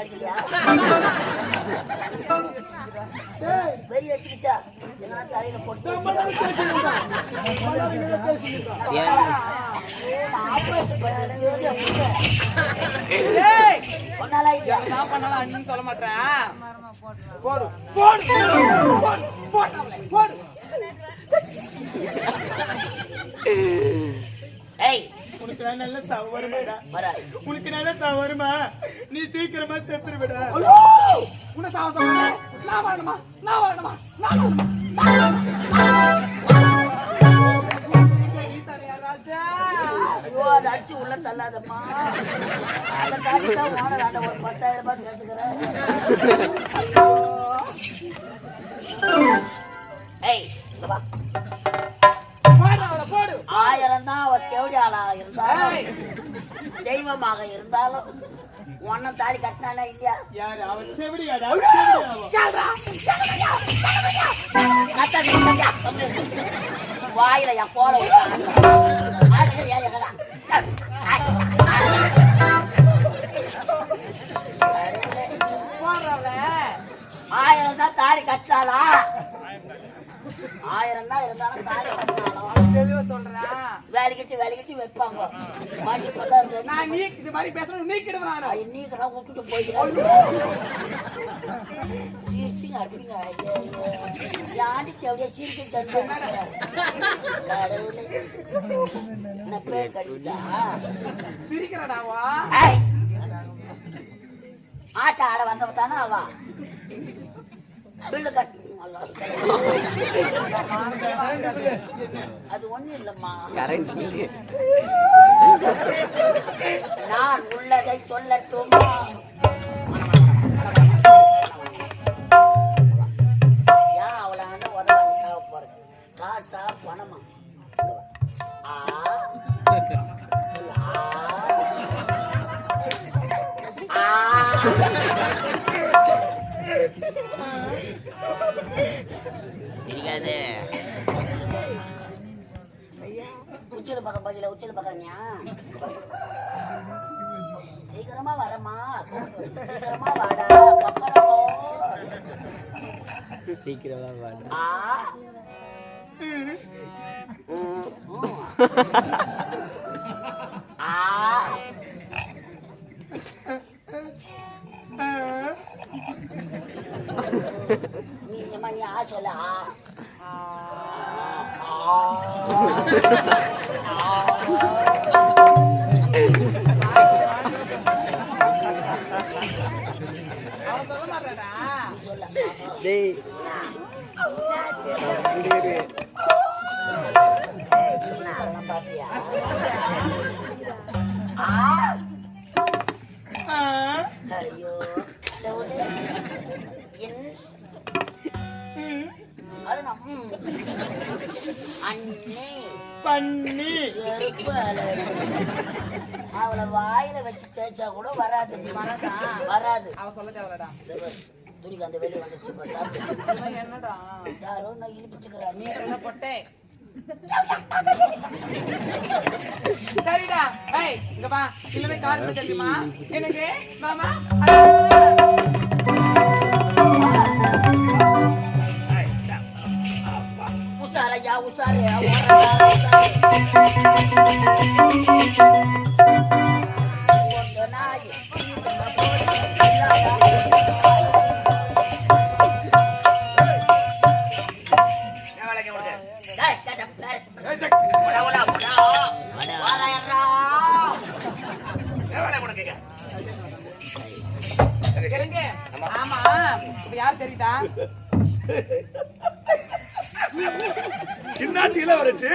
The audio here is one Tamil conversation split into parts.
கிடைக்கலையா வெறி அடிச்சுக்கிச்சா? எங்கன்னா தலையில போட்டு ஆபரேஷன் பண்ண பொண்ணாலா இல்லையா? நான் பண்ணலாம் அண்ணன் சொல்ல மாட்டேன். போடு. போடு. போடு. போடு. போடு. உனக்கு நான் நல்ல சாவு வருமாடா உனக்கு நல்ல சாவு வருமா நீ சீக்கிரமா செத்துருவிடா உன்னை சாவ சொல்றேன் நான் வாழணுமா? நான் வாழணுமா? நான் ஐயோ அதை அடிச்சு உள்ள தள்ளாதம்மா. அதை காட்டிதான் ஓனர் ஆண்ட ஒரு பத்தாயிரம் ரூபாய் கேட்டுக்கிறேன். ஏய் தேவடியாளாக இருந்தாலும் தெய்வமாக இருந்தாலும் ஒன்னும் தாலி கட்டினானா இல்லையா. வாயில என் போல. ஆயிரம் தான் தாலி கட்டினாளா? ஆயிரம் தான் இருந்தாலும் தாலி வேலைக்கிட்டு வேலைக்கிட்டு வைப்பாங்க. மாட்டி பார்த்தா நான் நீ இது மாதிரி பேசுறது நீக்கிடுவேன் நானு. நீ கடை விட்டுட்டு போயிடுறேன் சீசிங்க அடிப்பீங்க யாண்டி அப்படியே சீர்க்கு கடவுளே. நான் பேர் கடிக்கிட்டா சிரிக்கிறடாவா? ஆட்ட ஆட வந்தவ தானே அவ பில்லு கட்டு அது ஒண்ணு இல்லம்மா. நான் உள்ளதை சொல்லட்டுமா? யா அவளாண்ட உதவாங்க காசா பணமா? ஆ. ஆ? இருக்காது உச்சில பக்கம் பதில உச்சில பக்கறீங்க சீக்கிரமா வரமா சீக்கிரமா வாடா பக்கம் போ சீக்கிரமா வாடு டேய் பாத்தியா அண்ணே பண்ணி. செருப்பு. அவளை வாயில வச்சு தேய்ச்சா கூட வராது. வராது? அவன் சொல்ல தேவைடா துணிக்கு அந்த வெளியே வந்துச்சு. என்னடா? யாரோ நான் இழுப்பிட்டுக்கிறேன் நீ என்ன பொட்டே? சரிடா. ஏய் இங்க வா. இல்லவே காரணம் தெரியுமா? எனக்கு மாமா? ஆமா. இப்ப யார் தெரியுதா? கிண்ணாட்டியில வரைச்சு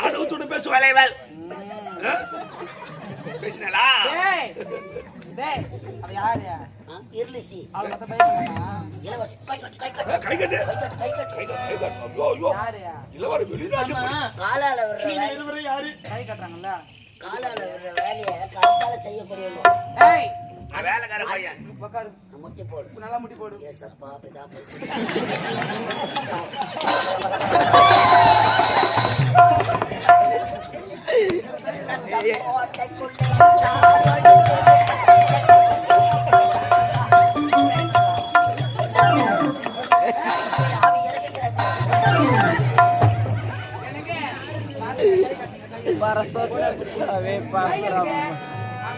ஆதவத்தோட பேசுவ? வலைவல் பேசினலா டேய் டேய் அவ யாரு? ஆ, இருளிசி. அவளை பத்த பேசுறா இளவரசி, கை கட்டு, கை கட்டு. கை கட்டு. கை கட்டு, கை கட்டு. கை கட்டு, கை கட்டு. ஐயோ, ஐயோ. யாரு? இளவர வெளிநாட்டு போய். காலால விடுற வேலை இருவரும் யாரு? கை கட்டுறாங்கல்ல. காலால விடுற வேலையை கருத்தால செய்யக்கூடியவங்க வேலைக்கார பையன். முட்டி போடு.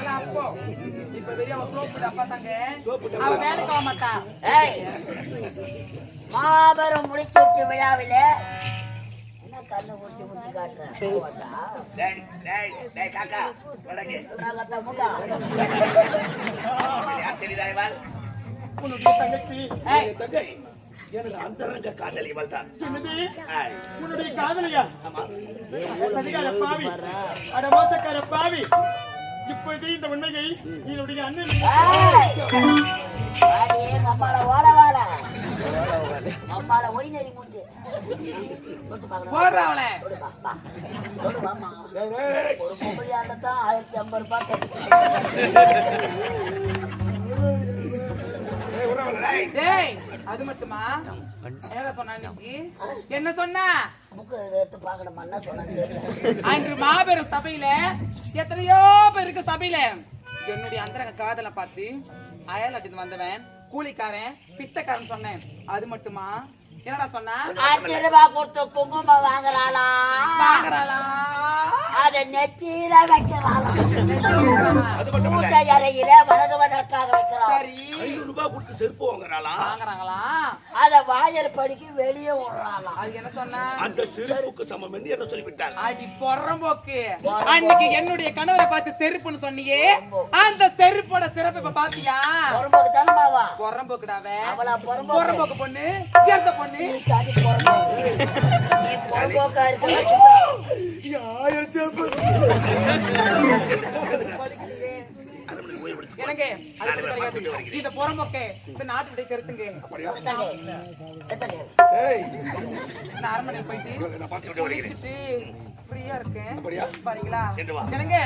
அதெல்லாம் அப்போ. இப்ப வெறும் அவ soap டப்பா தாங்க. அவ வேலைக்கு போக மாட்டா. ஏய் மாபெரும் முடிச்சூட்டு விழாவிலே என்ன கண்ணு குத்தி குத்தி காட்டுறேன் தங்கச்சி தங்கை எனது அந்தரங்க காதலி இவள் தான் என்னது ஏய், உன்னுடைய காதலியா பாவி அட மோசக்கார பாவி இப்பொழுது இந்த உண்மையை என்னுடைய அண்ணன் அடே மம்மால ஓல வாழ மம்மால ஒய் நெறி மூஞ்சி ஒரு பொம்பளையாண்ட தான் ஆயிரத்தி ஐம்பது ரூபாய் அது மட்டுமா? என்ன சொன்னா? என்ன சொன்னா? புக்கு எடுத்து பார்க்கணுமா? என்ன சொன்னு தெரியல. அன்று மாபெரும் சபையில எத்தனையோ பேருக்கு சபையில. என்னுடைய அந்தரங்க காதலை பார்த்து அயல் வந்தவன் கூலிக்காரன் பிச்சைக்காரன் சொன்னேன். அது மட்டுமா? என்னடா சொன்னா? அஞ்சு ரூபாய் கொடுத்து குங்குமம் வாங்குறாளா? வாங்குறாளா? அதை நெத்தியில வைக்கிறாளா? அது மட்டும் இல்ல. மூட்டை அறையில வணங்குவதற்காக வைக்கிறாள். சரி. ஐநூறு ரூபாய் கொடுத்து செருப்பு வாங்குறாளா? வாங்குறாங்களா? அத வாயல் படிக்கு வெளியே விடுறாளா? அது என்ன சொன்னா? அந்த செருப்புக்கு சமம் என்று என்ன அடி பொறம்போக்கு அன்னைக்கு என்னுடைய கணவரை பார்த்து செருப்புன்னு சொன்னியே. அந்த செருப்போட சிறப்பு இப்ப பாத்தியா? பொறம்போக்குடாவ? அவளா பொறும்போக்கு. பொறம்போக்கு பொண்ணு. பொண்ணு. நீ பொறும்போக்கு. நீ பொறும்போக்கா எனக்கு. இந்த பொறம்போக்கு இந்த நாட்டு கருத்துங்க நான் அரண்மனைக்கு போயிட்டு ஃப்ரீயா இருக்கேன்? பாருங்களா சென்று வா. எனக்கு